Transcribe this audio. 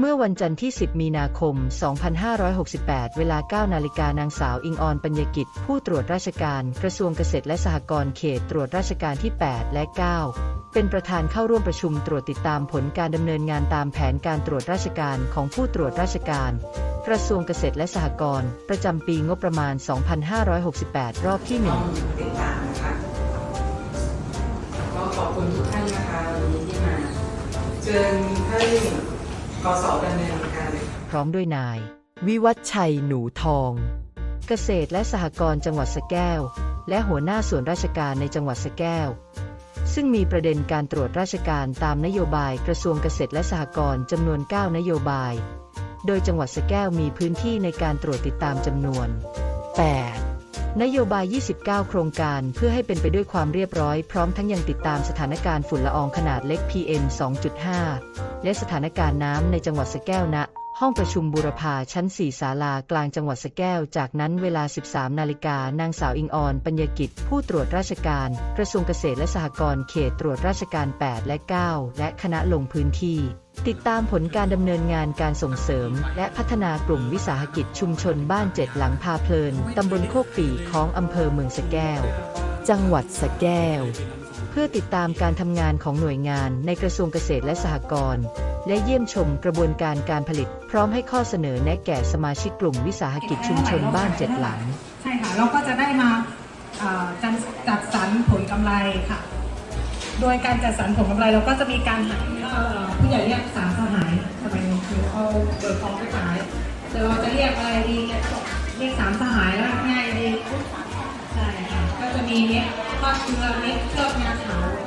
เมื่อวันจันทร์ที่ 10 มีนาคม 2568 เวลา 9 นาฬิกานางสาวอิงออนปัญญกิจ ผู้ตรวจราชการกระทรวงเกษตรและสหกรณ์เขตตรวจราชการที่ 8 และ 9 เป็นประธานเข้าร่วมประชุมตรวจติดตามผลการดำเนินงานตามแผนการตรวจราชการของผู้ตรวจราชการ กระทรวงเกษตรและสหกรณ์ประจำปีงบประมาณ 2568 รอบที่ 1 ก็ขอบคุณทุกท่านนะคะวันนี้ที่มาเชิญให้ กสดำเนินการพร้อมด้วยนาย วิวัฒชัยหนูทอง เกษตรและสหกรณ์จังหวัดสแก้ว และหัวหน้าส่วนราชการในจังหวัดสแก้ว ซึ่งมีประเด็นการตรวจราชการตามนโยบายกระทรวงเกษตรและสหกรณ์จำนวน 9 นโยบาย โดยจังหวัดสแก้วมีพื้นที่ในการตรวจติดตามจำนวน 8นโยบาย 29 โครงการเพื่อให้เป็นไปด้วยความเรียบร้อย พร้อมทั้งยังติดตามสถานการณ์ฝุ่นละอองขนาดเล็ก PM 2.5 และสถานการณ์น้ำในจังหวัดสะแก้วณห้องประชุมบูรพาชั้น 4 ศาลากลางจังหวัดสะแก้ว จากนั้นเวลา 13 นาฬิกานางสาวอิงออนปัญญกิจ ผู้ตรวจราชการ กระทรวงเกษตรและสหกรณ์เขตตรวจราชการ 8 และ 9 และคณะลงพื้นที่ ติดตามผลการดำเนินงานการส่งเสริม และพัฒนากลุ่มวิสาหกิจชุมชนบ้านเจ็ดหลังพาเพลินตำบลโคกปีของอำเภอเมืองสะแก้ว จังหวัดสะแก้ว เพื่อติดตามการทำงานของหน่วยงานในกระทรวงเกษตรและสหกรณ์และเยี่ยมชมกระบวนการการผลิต พร้อมให้ข้อเสนอแนะแก่สมาชิกกลุ่มวิสาหกิจชุมชนบ้านเจ็ดหลัง ใช่ค่ะเราก็จะได้มาเอ่อจัดจัดสรรผลกำไรค่ะ โดยการจัดสรรผลกำไรเราก็จะมีการหาเอ่อผู้ใหญ่เรียกสามสหายสมัยนี้คือเอาเบิกของไปขายแต่เราจะเรียกอะไรดีเรียกสามสหายแล้วง่ายดีใช่ค่ะก็จะมีเม็ด ทอดเกลือเ